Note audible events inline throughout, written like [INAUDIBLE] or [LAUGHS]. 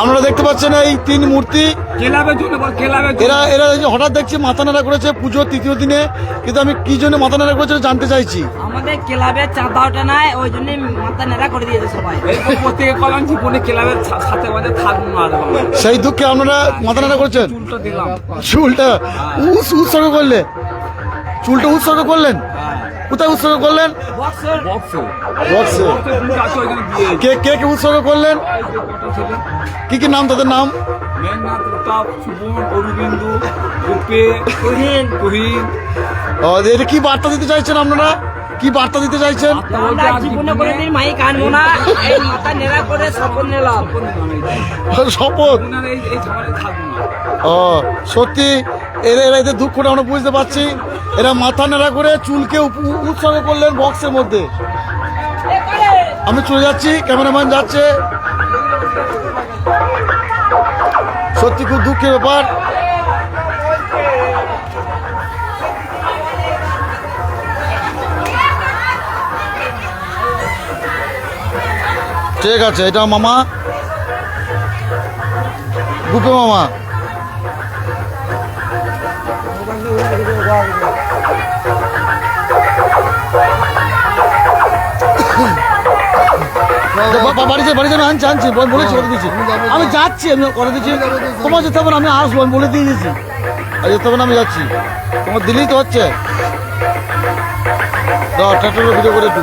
আপনারা দেখতে পাচ্ছেন এই তিন মূর্তি। ক্লাবের জন্য বল এরা এরা হঠাৎ দেখছি মাথা নাড়া করেছে পুজোর তৃতীয় দিনে কিন্তু আমি কি জন্য মাথা নাড়া করেছে জানতে চাইছি। আমাদের ক্লাবের চাঁদা ওঠে নাই ওই জন্য মাথা নেড়া করে দিয়েছে সবাই। প্রত্যেকে কলাম জীবনে ক্লাবের সাথে মাঝে থাকব না সেই দুঃখে আপনারা মাথা নাড়া করছেন? চুলটা দিলাম। চুলটা উৎসর্গ করলে। চুলটা উৎসর্গ করলেন? কোথায় উৎসর্গ করলেন? কে কে কে উৎসর্গ করলেন? কি কি নাম তাদের নাম? এটা কি বার্তা দিতে চাইছেন আপনারা? কি বার্তা দিতে চাইছেন? শপথ [LAUGHS] ও সত্যি এরা এরা এদের দুঃখটা আমরা বুঝতে পারছি। এরা মাথা নাড়া করে চুলকে উৎসর্গ করলেন বক্সের মধ্যে। আমি চলে যাচ্ছি ক্যামেরাম্যান যাচ্ছে। সত্যি খুব দুঃখের ব্যাপার। ঠিক আছে এটা মামা। গুপে মামা। বাড়িতে বাড়িতে আমি আনছি আনছি বলেছি করে দিয়েছি। আমি যাচ্ছি আমি করে দিচ্ছি। তোমার যেতে হবে আমি আসব আমি বলে দিয়ে দিয়েছি। আর যেতে হবে আমি যাচ্ছি। তোমার দিলেই তো হচ্ছে। ট্রাক্টরের ভিডিও করে একটু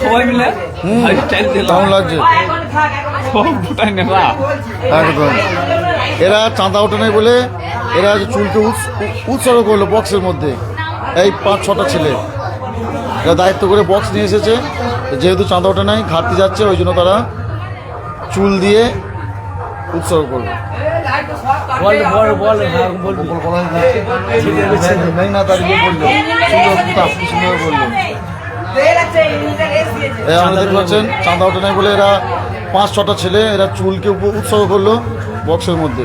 সবাই মিলে ভারী চাল কেমন লাগছে? সব একদম। এরা চাঁদা ওঠে নাই বলে এরা যে চুলকে উৎস- উৎসর্গ করল বক্সের মধ্যে। এই পাঁচ ছটা ছেলে। এরা দায়িত্ব করে বক্স নিয়ে এসেছে। যেহেতু চাঁদা ওঠে নাই ঘাটতি যাচ্ছে ওই জন্য তারা চুল দিয়ে উৎসর্গ করবে। না তার ইয়ে সুন্দর আপনারা দেখতে পাচ্ছেন চাঁদা ওঠে নাই বলে এরা পাঁচ ছটা ছেলে এরা চুলকে উপ- উৎসর্গ করল বক্সের মধ্যে।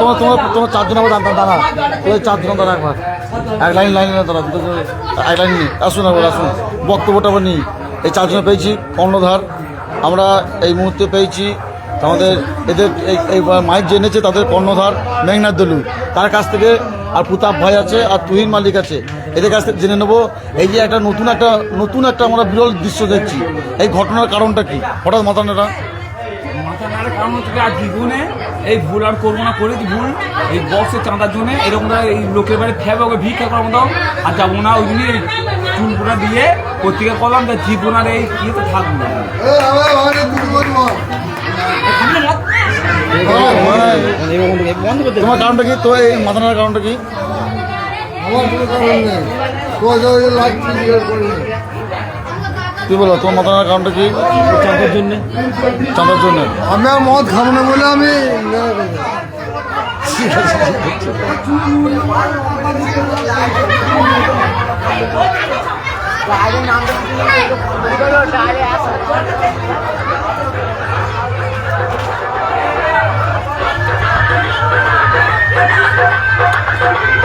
তোমার তোমার তোমার চারজন আবার দাঁড়া দাঁড়া ওই চারজন দাঁড়া একবার। এক লাইন লাইন দাঁড়া এক লাইন নিই আসুন, একবার আসুন। বক্তব্যটা আবার নিই। এই চারজনে পেয়েছি কর্ণধার। আমরা এই মুহূর্তে পেয়েছি আমাদের এদের এই মাইক যে এনেছে তাদের কর্ণধার মেঘনাথ দলু। তার কাছ থেকে আর প্রতাপ ভাই আছে আর তুহিন মালিক আছে। এদের কাছ থেকে জেনে নেব এই যে একটা নতুন একটা নতুন একটা আমরা বিরল দৃশ্য দেখছি। এই ঘটনার কারণটা কি? হঠাৎ মাথা নেটা মাথা নাড়ার কারণ হচ্ছে কি, আর জীবনে এই ভুল আর করব না ভুল। এই চাঁদার জন্য এরকম এই লোকের বাড়ি ফেবে ওকে ভিক্ষা করার মতো। আর যাব না ওই জন্য দিয়ে পত্রিকা করলাম যে জীবন আর এই ইয়েতে থাকব না। তোমার কারণটা কি? তো এই মাথা নাড়ার কারণটা কি? আমার কোনো কারণ নেই। কি বলো তোমার মাথা নাড়ার কারণটা কি? চাঁদার জন্য। চাঁদার জন্য। আমি আর মদ খাব না বলে আমি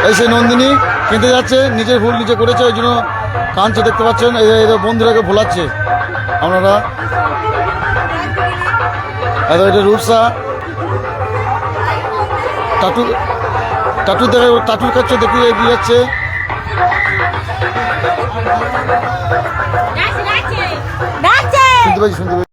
এই সেই নন্দিনী। কিনতে যাচ্ছে নিজের ভুল নিজে করেছে ওই জন্য কাঁদছে দেখতে পাচ্ছেন এই এদের বন্ধুরাকে ভোলাচ্ছে। আপনারা এটা রূপসা। টাটু টাটু দেখে টাটুর কাছে দেখে এগিয়ে যাচ্ছে। শুনতে পাচ্ছি শুনতে